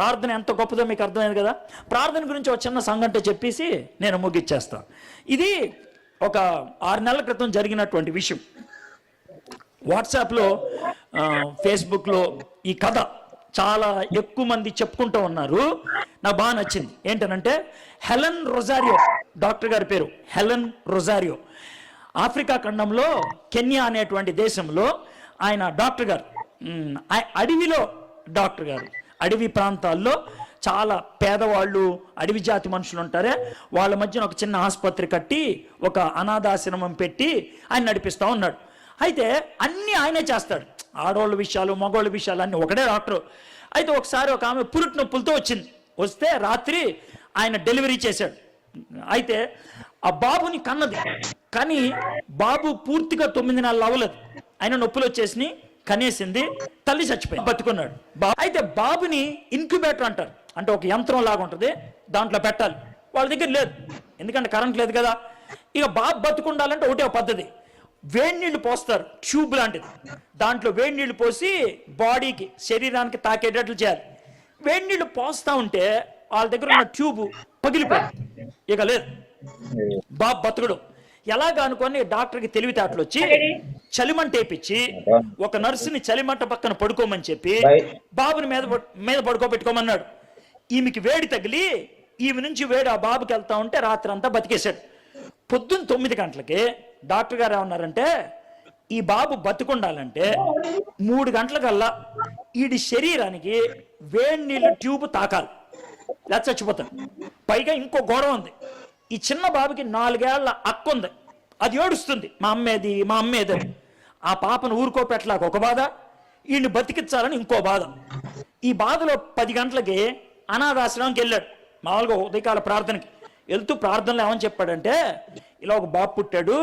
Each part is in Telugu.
ప్రార్థన ఎంత గొప్పదో మీకు అర్థమైంది కదా? ప్రార్థన గురించి ఒక చిన్న సంఘంటే చెప్పేసి నేను ముగిచ్చేస్తాను ఇది ఒక ఆరు నెలల క్రితం జరిగినటువంటి విషయం. వాట్సాప్లో ఫేస్బుక్లో ఈ కథ చాలా ఎక్కువ మంది చెప్పుకుంటూ ఉన్నారు. నాకు బాగా నచ్చింది. ఏంటనంటే హెలెన్ రొజారియో డాక్టర్ గారి పేరు హెలెన్ రొజారియో. ఆఫ్రికా ఖండంలో కెన్యా అనేటువంటి దేశంలో ఆయన డాక్టర్ గారు అడవిలో డాక్టర్ గారు. అడవి ప్రాంతాల్లో చాలా పేదవాళ్ళు అడవి జాతి మనుషులు ఉంటారే వాళ్ళ మధ్యన ఒక చిన్న ఆసుపత్రి కట్టి ఒక అనాథాశ్రమం పెట్టి ఆయన నడిపిస్తూ ఉన్నాడు. అయితే అన్నీ ఆయనే చేస్తాడు. ఆడవాళ్ళ విషయాలు మగవాళ్ళ విషయాలు అన్నీ ఒకటే డాక్టర్. అయితే ఒకసారి ఒక ఆమె పురుటి నొప్పులతో వచ్చింది. వస్తే రాత్రి ఆయన డెలివరీ చేశాడు. అయితే ఆ బాబుని కన్నది. కానీ బాబు పూర్తిగా తొమ్మిది నెలలు అవ్వలేదు. ఆయన నొప్పులు వచ్చేసినాయి. కనేసింది తల్లి చచ్చిపోయింది. బతుకున్నాడు అయితే బాబుని ఇన్క్యుబేటర్ అంటారు. అంటే ఒక యంత్రం లాగా ఉంటుంది. దాంట్లో పెట్టాలి. వాళ్ళ దగ్గర లేదు. ఎందుకంటే కరెంట్ లేదు కదా. ఇక బాబు బతుకుండాలంటే ఒకటే పద్ధతి. వేడి నీళ్ళు పోస్తారు. ట్యూబ్ లాంటిది. దాంట్లో వేడి నీళ్ళు పోసి బాడీకి శరీరానికి తాకేటట్లు చేయాలి. వేడి నీళ్ళు పోస్తా ఉంటే వాళ్ళ దగ్గర ఉన్న ట్యూబ్ పగిలిపోయింది ఇక లేదు. బాబు బతుకుడు. ఎలాగ అనుకొని డాక్టర్కి తెలివితేటలు వచ్చి చలిమంట వేపించి ఒక నర్సుని చలిమంట పక్కన పడుకోమని చెప్పి బాబుని మీద మీద పడుకోబెట్టుకోమన్నాడు. ఈమెకి వేడి తగిలి ఈమె నుంచి వేడి ఆ బాబుకి వెళ్తా ఉంటే రాత్రి అంతా బతికేశాడు. పొద్దున్న తొమ్మిది గంటలకి డాక్టర్ గారు ఏమన్నారంటే ఈ బాబు బతుకుండాలంటే మూడు గంటలకల్లా ఈడి శరీరానికి వేడి నీళ్ళ ట్యూబ్ తాకాలి. లేదా చచ్చిపోతాడు. పైగా ఇంకో గొడవ ఉంది. ఈ చిన్న బాబుకి నాలుగేళ్ళ అక్క ఉంది అది ఏడుస్తుంది. మా అమ్మేది మా అమ్మేది. ఆ పాపను ఊరుకోపెట్టలాక ఒక బాధ ఈయన్ని బతికించాలని ఇంకో బాధ. ఈ బాధలో పది గంటలకి అనాథాశ్రమంకి వెళ్ళాడు. మామూలుగా ఉదయకాల ప్రార్థనకి. వెళ్తూ ప్రార్థనలు ఏమని చెప్పాడంటే ఇలా ఒక బాబు పుట్టాడు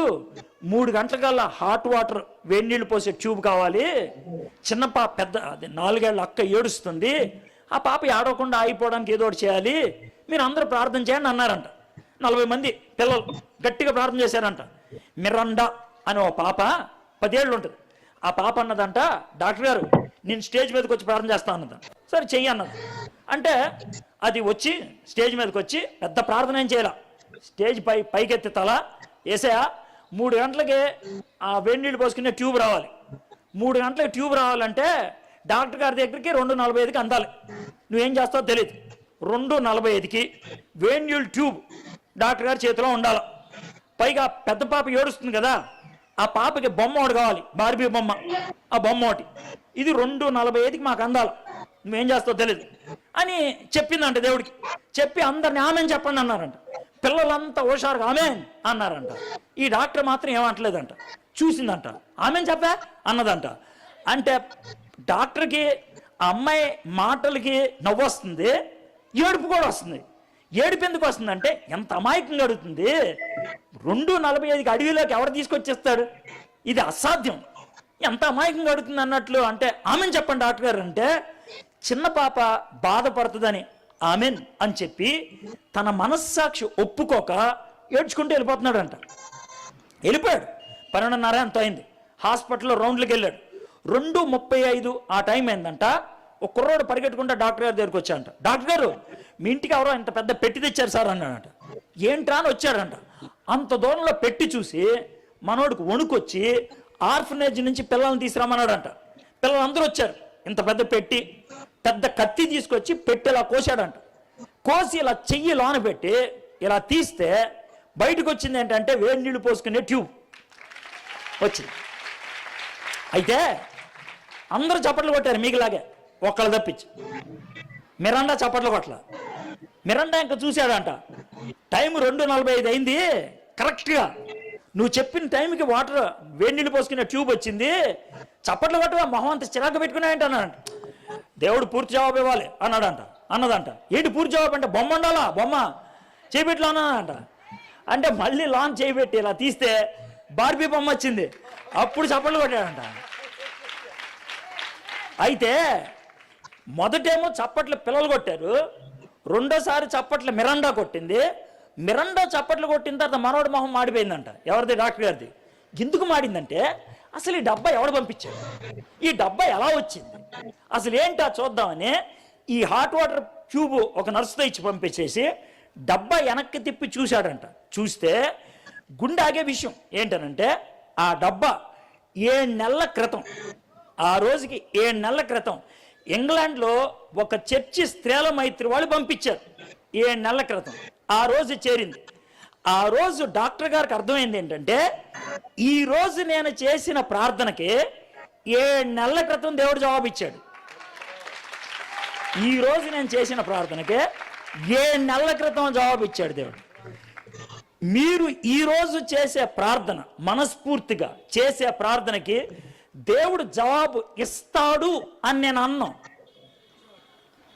మూడు గంటలకల్లా హాట్ వాటర్ వేడి నీళ్ళు పోసే ట్యూబ్ కావాలి. చిన్న పాప పెద్ద అదే నాలుగేళ్ళ అక్క ఏడుస్తుంది. ఆ పాప ఏడవకుండా ఆగిపోవడానికి ఏదో ఒకటి చేయాలి. మీరు అందరూ ప్రార్థన చేయండి అన్నారంట. నలభై మంది పిల్లలు గట్టిగా ప్రార్థన చేశారంట. మిరండా అనే ఓ పాప పదేళ్ళు ఉంటుంది ఆ పాప అన్నదంట డాక్టర్ గారు నేను స్టేజ్ మీదకి వచ్చి ప్రార్థన చేస్తా అన్నది. సరే చెయ్యి అన్నది. అంటే అది వచ్చి స్టేజ్ మీదకి వచ్చి పెద్ద ప్రార్థన ఏం చేయాల? స్టేజ్ పై పైకెత్తి తల వేసేయా? మూడు గంటలకి ఆ వేడినీళ్ళు పోసుకునే ట్యూబ్ రావాలి. మూడు గంటలకి ట్యూబ్ రావాలంటే డాక్టర్ గారి దగ్గరికి రెండు నలభై ఐదుకి అందాలి. నువ్వేం చేస్తావో తెలియదు రెండు నలభై ఐదుకి వేడి ట్యూబ్ డాక్టర్ గారి చేతిలో ఉండాలి. పైగా పెద్ద పాప ఏడుస్తుంది కదా ఆ పాపకి బొమ్మ ఒకటి కావాలి బార్బీ బొమ్మ. ఆ బొమ్మ ఒకటి. ఇది రెండు నలభై ఐదుకి మాకు అందాలి. నువ్వేం చేస్తావు తెలియదు అని చెప్పిందంట దేవుడికి. చెప్పి అందరిని ఆమె చెప్పండి అన్నారంట. పిల్లలంతా హుషారుగా ఆమె అన్నారంట. ఈ డాక్టర్ మాత్రం ఏమంటలేదంట చూసిందంట. ఆమె చెప్పా? అన్నదంట. అంటే డాక్టర్కి ఆ అమ్మాయి మాటలకి నవ్వు వస్తుంది ఏడుపు కూడా వస్తుంది. ఏడుపు ఎందుకు వస్తుందంటే ఎంత అమాయకంగా అడుగుతుంది? రెండు నలభై ఐదుకి అడవిలోకి ఎవరు తీసుకొచ్చేస్తాడు? ఇది అసాధ్యం. ఎంత అమాయకంగా అడుగుతుంది అన్నట్లు అంటే ఆమెన్ చెప్పండి డాక్టర్ గారు అంటే చిన్న పాప బాధపడుతుందని ఆమెన్ అని చెప్పి తన మనస్సాక్షి ఒప్పుకోక ఏడ్చుకుంటూ వెళ్ళిపోతున్నాడంట. వెళ్ళిపోయాడు. పన్నెండున్నర ఎంత అయింది. హాస్పిటల్లో రౌండ్లకు వెళ్ళాడు. రెండు ముప్పై ఐదు ఆ టైం అయిందంట. ఒక కుర్రోడు పరిగెట్టుకుంటా డాక్టర్ గారి దగ్గరికి వచ్చాడంట. డాక్టర్ గారు మీ ఇంటికి ఎవరో ఇంత పెద్ద పెట్టి తెచ్చారు సార్ అన్నాడంట. ఏంట్రా అని వచ్చాడంట. అంత దూరంలో పెట్టి చూసి మనోడికి వణుకొచ్చి ఆర్ఫనేజ్ నుంచి పిల్లల్ని తీసుకురామన్నాడంట పిల్లలందరూ వచ్చారు. ఇంత పెద్ద పెట్టి పెద్ద కత్తి తీసుకొచ్చి పెట్టి ఇలా కోసాడంట కోసి ఇలా చెయ్యి లోన పెట్టి ఇలా తీస్తే బయటకు వచ్చింది ఏంటంటే వేడి నీళ్ళు పోసుకునే ట్యూబ్ వచ్చింది. అయితే అందరూ చప్పట్లు కొట్టారు మీకులాగే. ఒక్కళ్ళు తప్పించి. మిరండా చప్పట్లు కొట్టలే. మిరండా ఇంకా చూశాడంట. టైం రెండు నలభై ఐదు అయింది. కరెక్ట్గా. నువ్వు చెప్పిన టైంకి వాటర్ వేడి నీళ్ళు పోసుకునే ట్యూబ్ వచ్చింది చప్పట్లు కొట్టవా మొహం అంత చిరాకు పెట్టుకున్నాయంట అన్నాడంట. దేవుడు పూర్తి జవాబు ఇవ్వాలి అన్నాడంట అన్నదంట. ఏంటి పూర్తి జవాబు అంటే బొమ్మ ఉండాలా బొమ్మ? చేపెట్లో అన్నాడంట. అంటే మళ్ళీ లాంచ్ చేయబెట్టి ఇలా తీస్తే బార్బీ బొమ్మ వచ్చింది అప్పుడు చప్పట్లు కొట్టాడంట. అయితే మొదటేమో చప్పట్లు పిల్లలు కొట్టారు రెండోసారి చప్పట్లు మిరండా కొట్టింది మిరండా చప్పట్లు కొట్టిన తర్వాత మనోడు మొహం మాడిపోయిందంట. ఎవరిది? డాక్టర్ గారిది. ఎందుకు మాడిందంటే అసలు ఈ డబ్బా ఎవడు పంపించాడు? ఈ డబ్బా ఎలా వచ్చింది? అసలు ఏంటా చూద్దామని ఈ హాట్ వాటర్ ట్యూబ్ ఒక నర్సుతో ఇచ్చి పంపించేసి డబ్బా వెనక్కి తిప్పి చూశాడంట. చూస్తే గుండె ఆగే విషయం ఏంటనంటే ఆ డబ్బా ఏడు నెలల క్రితం ఆ రోజుకి ఏడు నెలల క్రితం ఇంగ్లాండ్లో ఒక చర్చి స్త్రీల మైత్రి వాళ్ళు పంపించారు. ఏడు నెలల క్రితం. ఆ రోజు చేరింది. ఆ రోజు డాక్టర్ గారికి అర్థమైంది ఏంటంటే ఈ రోజు నేను చేసిన ప్రార్థనకి ఏడు నెలల క్రితం దేవుడు జవాబు ఇచ్చాడు ఈ రోజు నేను చేసిన ప్రార్థనకి ఏడు నెలల క్రితం జవాబు ఇచ్చాడు దేవుడు. మీరు ఈ రోజు చేసే ప్రార్థన మనస్ఫూర్తిగా చేసే ప్రార్థనకి దేవుడు జవాబు ఇస్తాడు అని నేను అన్నాం.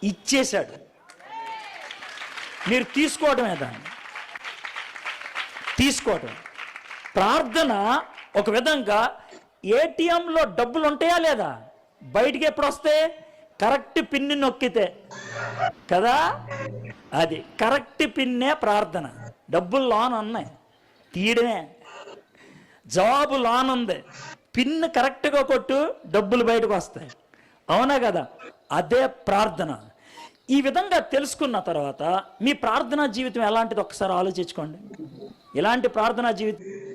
ఇచ్చేశాడు. మీరు తీసుకోవడమే దాన్ని. తీసుకోవటం ప్రార్థన ఒక విధంగా ఏటీఎంలో డబ్బులు ఉంటాయా లేదా? బయటికి ఎప్పుడు వస్తే? కరెక్ట్ పిన్ని నొక్కితే. కదా? అది కరెక్ట్ పిన్నే ప్రార్థన. డబ్బులు లోన్ ఉన్నాయి తీయడమే. జవాబు లోన్ ఉంది పిన్ కరెక్ట్గా కొట్టు డబ్బులు బయటకు వస్తాయి. అవునా కదా? అదే ప్రార్థన. ఈ విధంగా తెలుసుకున్న తర్వాత మీ ప్రార్థనా జీవితం ఎలాంటిది? ఒకసారి ఆలోచించుకోండి. ఇలాంటి ప్రార్థనా జీవితం?